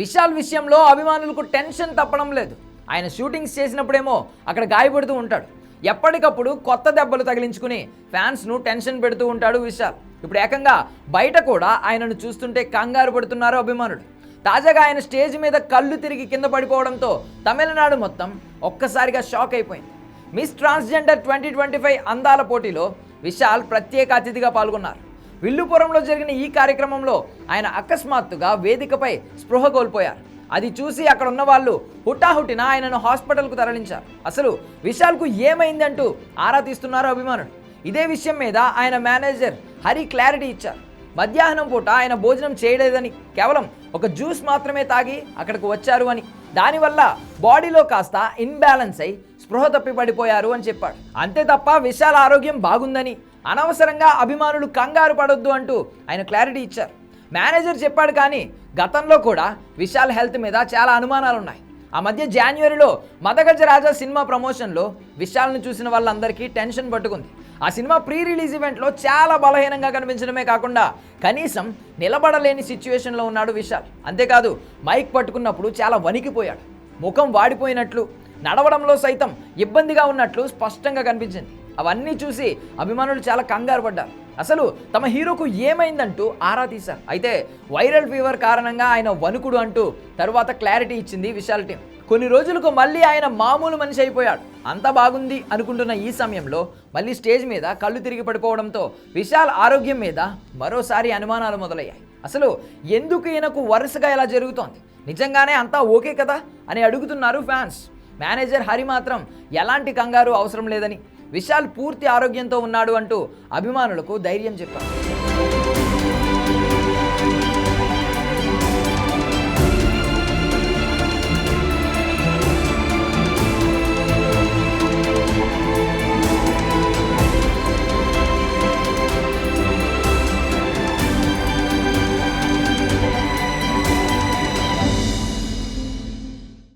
విశాల్ విషయంలో అభిమానులకు టెన్షన్ తప్పడం లేదు. ఆయన షూటింగ్స్ చేసినప్పుడేమో అక్కడ గాయపడుతూ ఉంటాడు. ఎప్పటికప్పుడు కొత్త దెబ్బలు తగిలించుకుని ఫ్యాన్స్ను టెన్షన్ పెడుతూ ఉంటాడు విశాల్. ఇప్పుడు ఏకంగా బయట కూడా ఆయనను చూస్తుంటే కంగారు పడుతున్నారు అభిమానులు. తాజాగా ఆయన స్టేజ్ మీద కళ్ళు తిరిగి కింద పడిపోవడంతో తమిళనాడు మొత్తం ఒక్కసారిగా షాక్ అయిపోయింది. Miss transgender twenty twenty five అందాల పోటీలో విశాల్ ప్రత్యేక అతిథిగా పాల్గొన్నారు. విల్లుపురంలో జరిగిన ఈ కార్యక్రమంలో ఆయన అకస్మాత్తుగా వేదికపై స్పృహ కోల్పోయారు. అది చూసి అక్కడ ఉన్న వాళ్ళు హుటాహుటిన ఆయనను హాస్పిటల్కు తరలించారు. అసలు విశాల్కు ఏమైందంటూ ఆరా తీస్తున్నారు అభిమానులు. ఇదే విషయం మీద ఆయన మేనేజర్ హరి క్లారిటీ ఇచ్చారు. మధ్యాహ్నం పూట ఆయన భోజనం చేయలేదని కేవలం ఒక జ్యూస్ మాత్రమే తాగి అక్కడికి వచ్చారు అని. దానివల్ల బాడీలో కాస్త ఇన్బ్యాలెన్స్ అయి స్పృహ తప్పి పడిపోయారు అని చెప్పాడు. అంతే తప్ప విశాల ఆరోగ్యం బాగుందని అనవసరంగా అభిమానులు కంగారు పడొద్దు అంటూ ఆయన క్లారిటీ ఇచ్చారు. మేనేజర్ చెప్పాడు కానీ గతంలో కూడా విశాల్ హెల్త్ మీద చాలా అనుమానాలు ఉన్నాయి ఆ మధ్య జనవరిలో మదగజ రాజా సినిమా ప్రమోషన్లో విశాల్ను చూసిన వాళ్ళందరికీ టెన్షన్ పట్టుకుంది. ఆ సినిమా ప్రీ రిలీజ్ ఈవెంట్లో చాలా బలహీనంగా కనిపించడమే కాకుండా కనీసం నిలబడలేని సిచ్యువేషన్లో ఉన్నాడు విశాల్. అంతేకాదు మైక్ పట్టుకున్నప్పుడు చాలా వణికిపోయాడు. ముఖం వాడిపోయినట్లు నడవడంలో సైతం ఇబ్బందిగా ఉన్నట్లు స్పష్టంగా కనిపించింది. అవన్నీ చూసి అభిమానులు చాలా కంగారు పడ్డారు. అసలు తమ హీరోకు ఏమైందంటూ ఆరా తీశారు. అయితే వైరల్ ఫీవర్ కారణంగా ఆయన వణుకుడు అంటూ తరువాత క్లారిటీ ఇచ్చింది విశాల్ టీం. కొన్ని రోజులకు మళ్ళీ ఆయన మామూలు మనిషి అయిపోయాడు. అంత బాగుంది అనుకుంటున్న ఈ సమయంలో మళ్ళీ స్టేజ్ మీద కళ్ళు తిరిగి పడిపోవడంతో విశాల్ ఆరోగ్యం మీద మరోసారి అనుమానాలు మొదలయ్యాయి. అసలు ఎందుకు ఈయనకు వరుసగా ఇలా జరుగుతోంది? నిజంగానే అంతా ఓకే కదా? అని అడుగుతున్నారు ఫ్యాన్స్. మేనేజర్ హరి మాత్రం ఎలాంటి కంగారు అవసరం లేదని విశాల్ పూర్తి ఆరోగ్యంతో ఉన్నాడు అంటూ అభిమానులకు ధైర్యం చెప్పారు.